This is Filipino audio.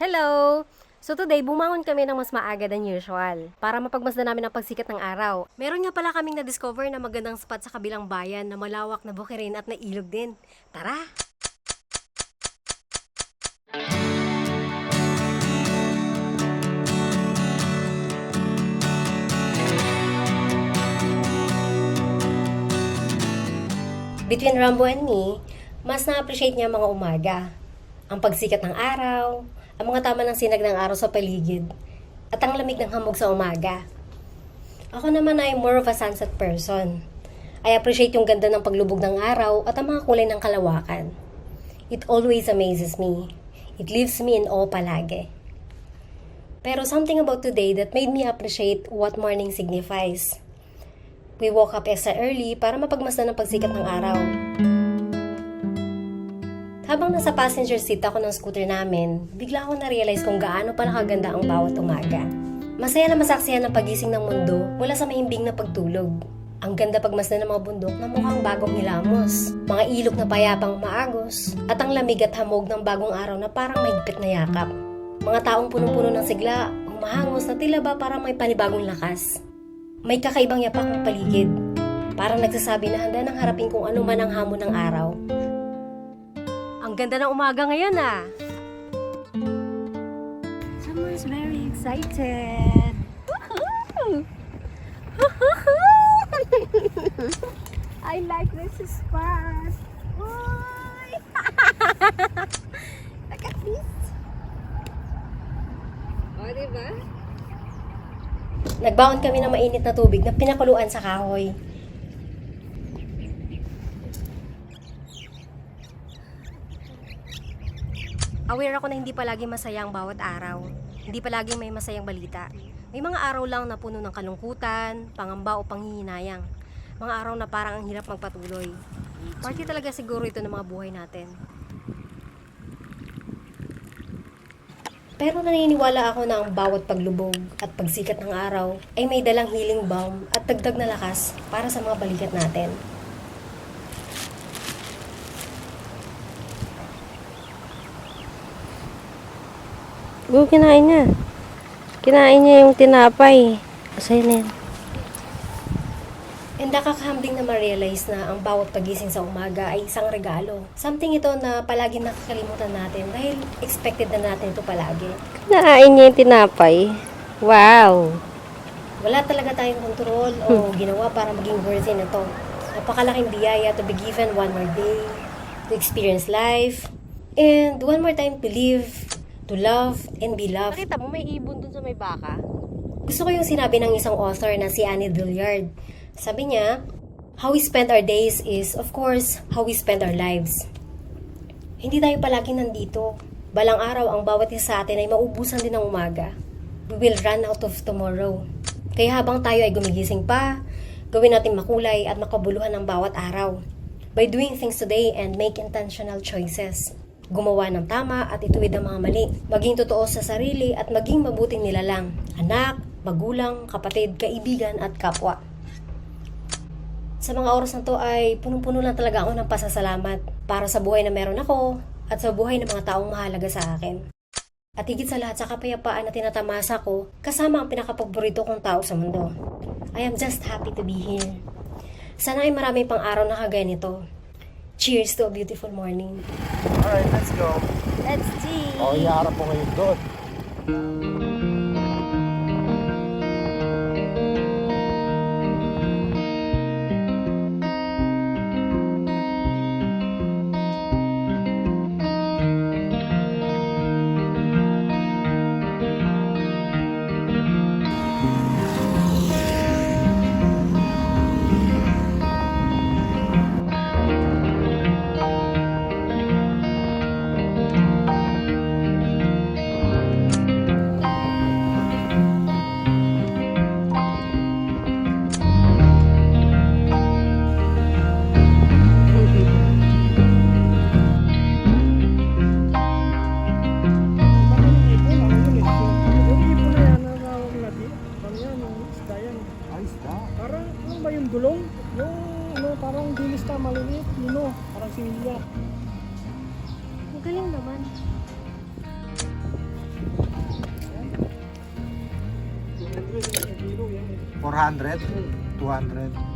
Hello! So today, bumangon kami ng mas maaga than usual para mapagmasdan namin ang pagsikat ng araw. Meron nga pala kaming na-discover na magandang spot sa kabilang bayan na malawak na bukirin at nailog din. Tara! Between Rambo and me, mas na-appreciate niya mga umaga. Ang pagsikat ng araw, ang mga tama ng sinag ng araw sa paligid, at ang lamig ng hamog sa umaga. Ako naman ay more of a sunset person. I appreciate yung ganda ng paglubog ng araw at ang mga kulay ng kalawakan. It always amazes me. It leaves me in awe palagi. Pero something about today that made me appreciate what morning signifies. We woke up extra early para mapagmasdan ang pagsikat ng araw. Habang nasa passenger seat ako ng scooter namin, bigla ako na-realize kung gaano pala kaganda ang bawat umaga. Masaya na masaksihan ang pagising ng mundo mula sa mahimbing na pagtulog. Ang ganda pagmasdan ng mga bundok na mukhang bagong hilamos, mga ilog na payapang maagos, at ang lamig at hamog ng bagong araw na parang mahigpit na yakap. Mga taong punong-puno ng sigla, humahangos na tila ba parang may panibagong lakas. May kakaibang yapak ng paligid. Parang nagsasabi na handa nang harapin kung ano man ang hamon ng araw. Ang ganda ng umaga ngayon ah! Someone's very excited! I like this spot! Look at this! O, oh, diba? Nagbaon kami ng mainit na tubig na pinakuluan sa kahoy. Aware ako na hindi palagi masaya ang bawat araw. Hindi palagi may masayang balita. May mga araw lang na puno ng kalungkutan, pangamba o panghihinayang. Mga araw na parang ang hirap magpatuloy. Party talaga siguro ito ng mga buhay natin. Pero naniniwala ako na ang bawat paglubog at pagsikat ng araw ay may dalang healing balm at dagdag na lakas para sa mga balikat natin. Oo, kinain niya. Kinain niya yung tinapay. Masaya na yan. And nakakahambing na ma-realize na ang bawat pagising sa umaga ay isang regalo. Something ito na palaging nakakalimutan natin dahil expected na natin ito palagi. Kinain niya yung tinapay. Wow. Wala talaga tayong kontrol o ginawa para maging worthy na to. Napakalaking biyaya to be given one more day, to experience life, and one more time to live, to love, and be loved. Nakita mo, may ibon dun sa may baka. Gusto ko yung sinabi ng isang author na si Annie Dillard. Sabi niya, how we spend our days is, of course, how we spend our lives. Hindi tayo palaging nandito. Balang araw, ang bawat isa sa atin ay maubusan din ng umaga. We will run out of tomorrow. Kaya habang tayo ay gumigising pa, gawin natin makulay at makabuluhan ang bawat araw. By doing things today and make intentional choices. Gumawa ng tama at ituwid ang mga mali. Maging totoo sa sarili at maging mabuting nilalang. Anak, magulang, kapatid, kaibigan at kapwa. Sa mga oras na to ay punong-puno lang talaga ako ng pasasalamat para sa buhay na meron ako at sa buhay ng mga taong mahalaga sa akin. At higit sa lahat sa kapayapaan na tinatamasa ko kasama ang pinakapaborito kong tao sa mundo. I am just happy to be here. Sana ay marami pang araw na kagaya nito. Cheers to a beautiful morning. Alright, let's go. Let's see. Oh, iharap mo ngayon doon. ba yung gulong? Yung ano, parang dilista, maliliit, yun o, parang similya. Magaling naman. Ayan. 400? 200?